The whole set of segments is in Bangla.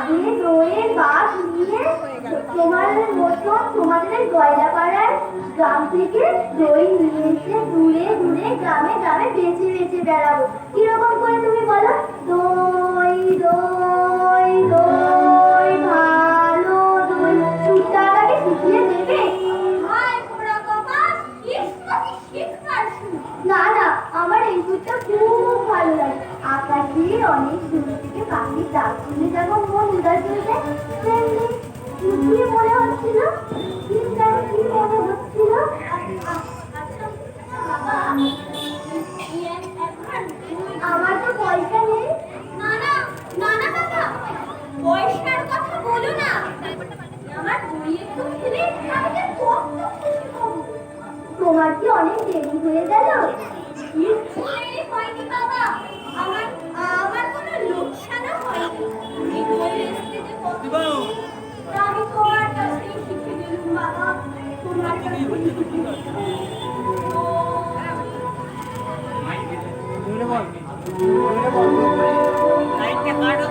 আপনি দৌড়ে বাস নিয়ে তোমার মতো তোমাদের গয়লাপাড়ার গ্রাম থেকে দই নিয়ে এসে দূরে দূরে গ্রামে গ্রামে বেঁচে বেঁচে বেড়াবো। কীরকম করে তুমি বলো? দই দই দই ভালো দই। সুরটা শিখিয়ে দেবে? না না আমার এই সুরটা খুব ভালো লাগে। আকাশ দিয়ে অনেক দূর থেকে পাখির ডাক শুনে যেমন Görüşmek üzere. લાઈટ ને કાઢો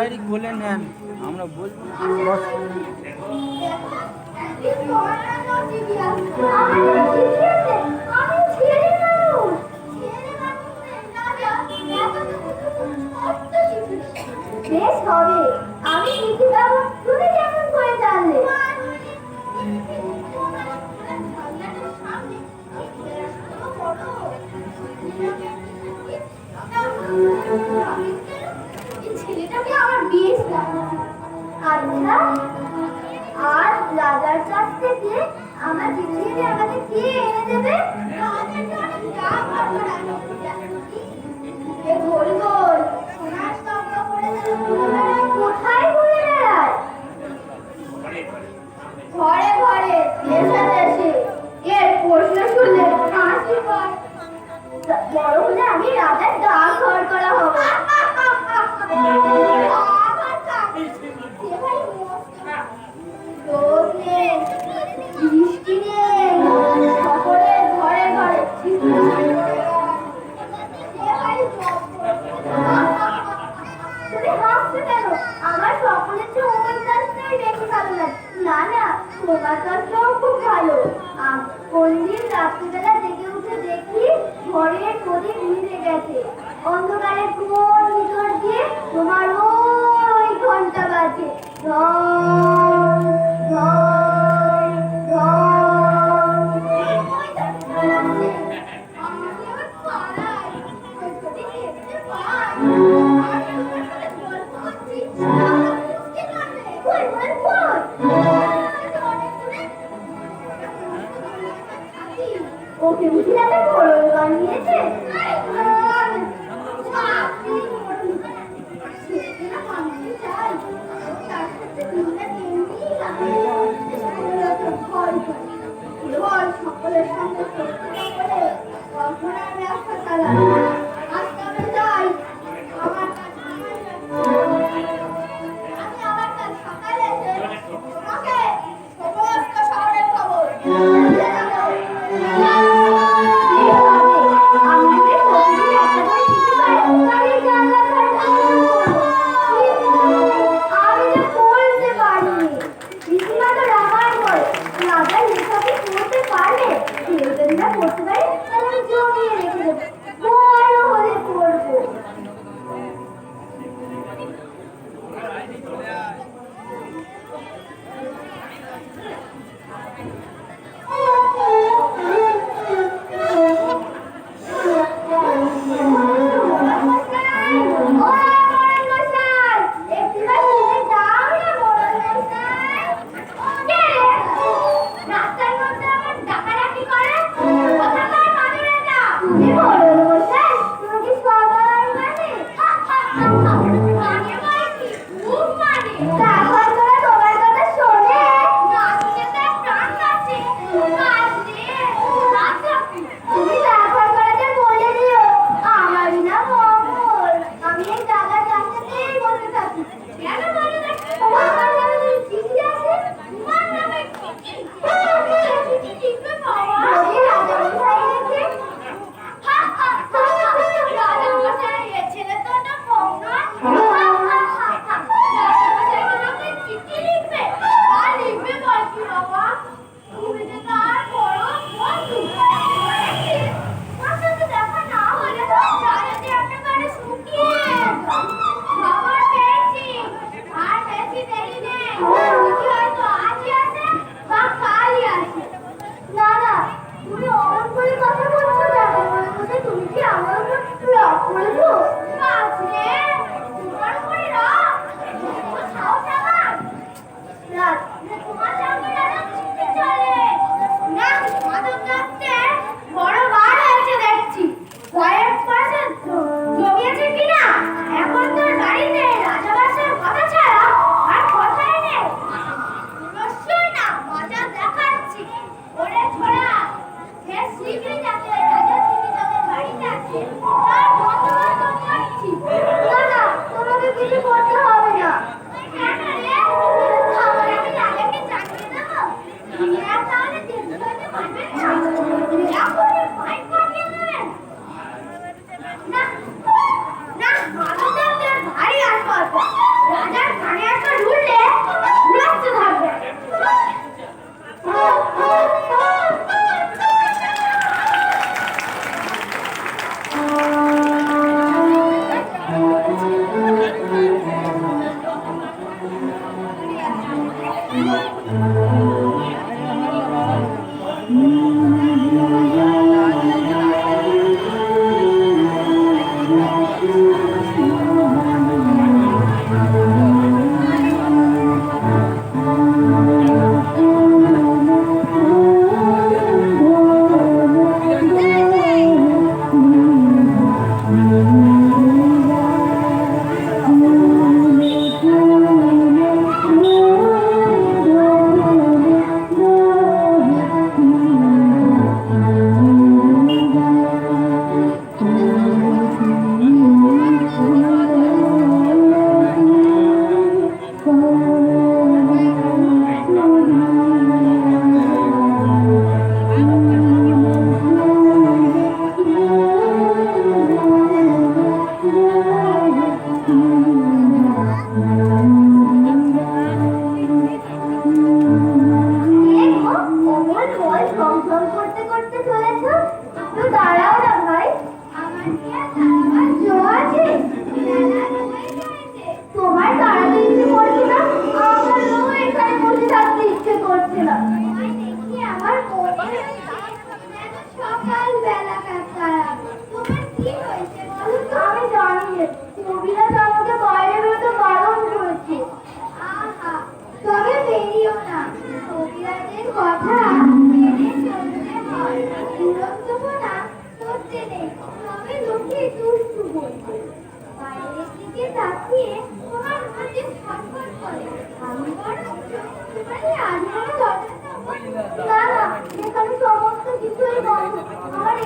বাইরে বলে নেন আমরা বলছি Thank you. তোকে আমার বিষ আচ্ছা আর রাজার কাছ থেকে আমার বিছিয়ে আমাকে কে এনে দেবে? এর প্রশ্ন বড় হলে আমি রাজার ডাক ঘর করা হবে। Thank you.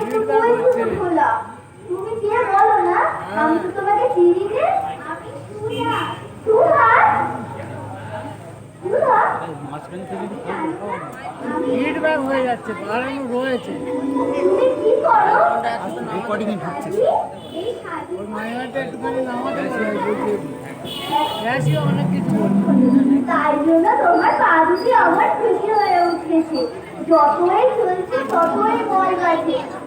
কিন্তু হয়ে যাচ্ছে বাড়ানো রয়েছে তুমি কি করো তাই জন্য তোমার পা আমার খুশি হয়ে উঠেছে। যতই চলছে ততই বল বাজে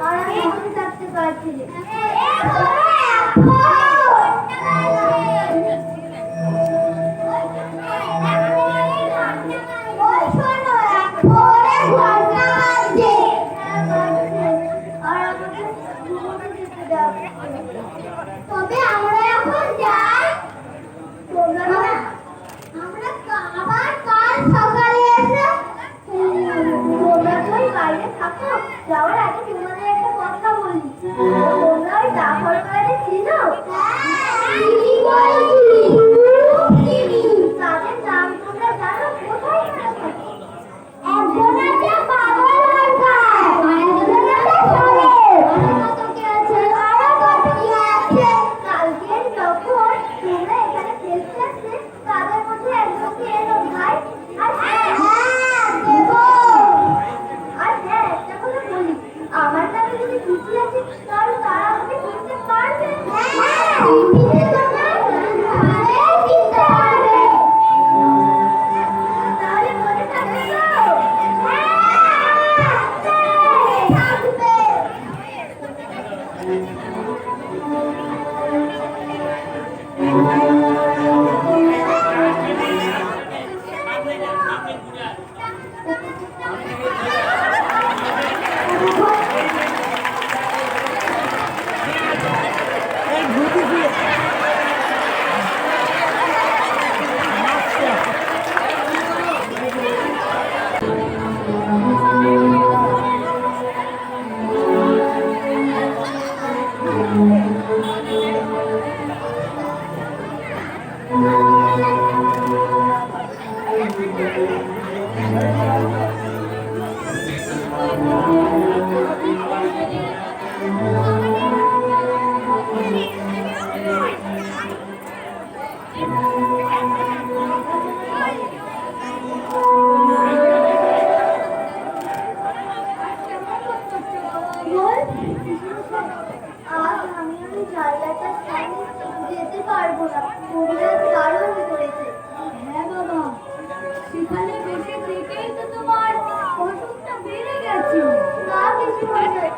Hayır, bunu takdir edeceğim.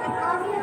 Yeah.